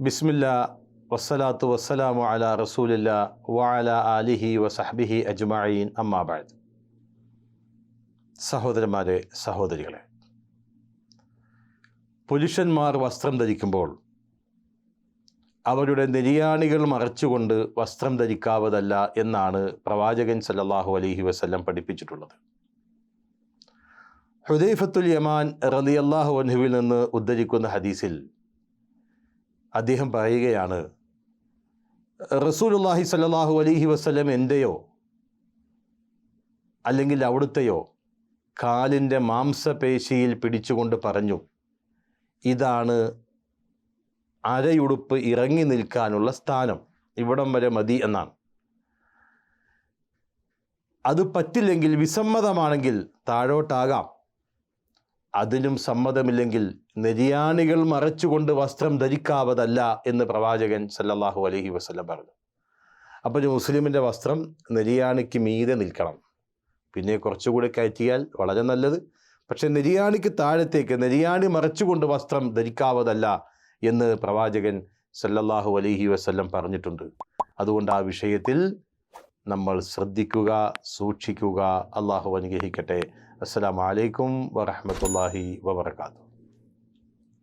ബിസ്മില്ല വസ്സലാത്തു വസ്സലാമു അല റസൂലില്ല വഅല ആലിഹി വസഹബിഹി അജ്മായീൻ അമ്മാബാദ് സഹോദരന്മാരെ സഹോദരികളെ പുരുഷന്മാർ വസ്ത്രം ധരിക്കുമ്പോൾ അവരുടെ നിര്യാണികൾ മറച്ചുകൊണ്ട് വസ്ത്രം ധരിക്കാവതല്ല എന്നാണ് പ്രവാചകൻ സല്ലല്ലാഹു അലഹി വസല്ലം പഠിപ്പിച്ചിട്ടുള്ളത്. ഹുദൈഫത്തുൽ യമാൻ റളിയല്ലാഹു അൻഹുവിൽ നിന്ന് ഉദ്ധരിക്കുന്ന ഹദീസിൽ അദ്ദേഹം പറയുകയാണ് റസൂലുള്ളാഹി സല്ലാഹു അലഹി വസ്ലം എന്റെയോ അല്ലെങ്കിൽ അവിടുത്തെയോ കാലിന്റെ മാംസപേശിയിൽ പിടിച്ചുകൊണ്ട് പറഞ്ഞു ഇതാണ് അരയുടുപ്പ് ഇറങ്ങി നിൽക്കാനുള്ള സ്ഥാനം ഇവിടം വരെ മതി എന്നാണ്. അത് പറ്റില്ലെങ്കിൽ വിസമ്മതമാണെങ്കിൽ താഴോട്ടാകാം. അതിലും സമ്മതമില്ലെങ്കിൽ നെരിയാണികൾ മറച്ചുകൊണ്ട് വസ്ത്രം ധരിക്കാവതല്ല എന്ന് പ്രവാചകൻ സല്ലാഹു അലഹി വസ്ലം പറഞ്ഞു. അപ്പോൾ ഒരു മുസ്ലിമിന്റെ വസ്ത്രം നെരിയാണിക്ക് മീതെ നിൽക്കണം. പിന്നെ കുറച്ചുകൂടി കയറ്റിയാൽ വളരെ നല്ലത്. പക്ഷെ നെരിയാണിക്ക് താഴത്തേക്ക് നെരിയാണി മറച്ചുകൊണ്ട് വസ്ത്രം ധരിക്കാവതല്ല എന്ന് പ്രവാചകൻ സല്ലല്ലാഹു അലഹി വസല്ലം പറഞ്ഞിട്ടുണ്ട്. അതുകൊണ്ട് ആ വിഷയത്തിൽ നമ്മൾ ശ്രദ്ധിക്കുക സൂക്ഷിക്കുക. അള്ളാഹു അനുഗ്രഹിക്കട്ടെ. അസ്സാം വലൈക്കും വറഹ്മത്തുള്ളാഹി വബർക്കാത്തു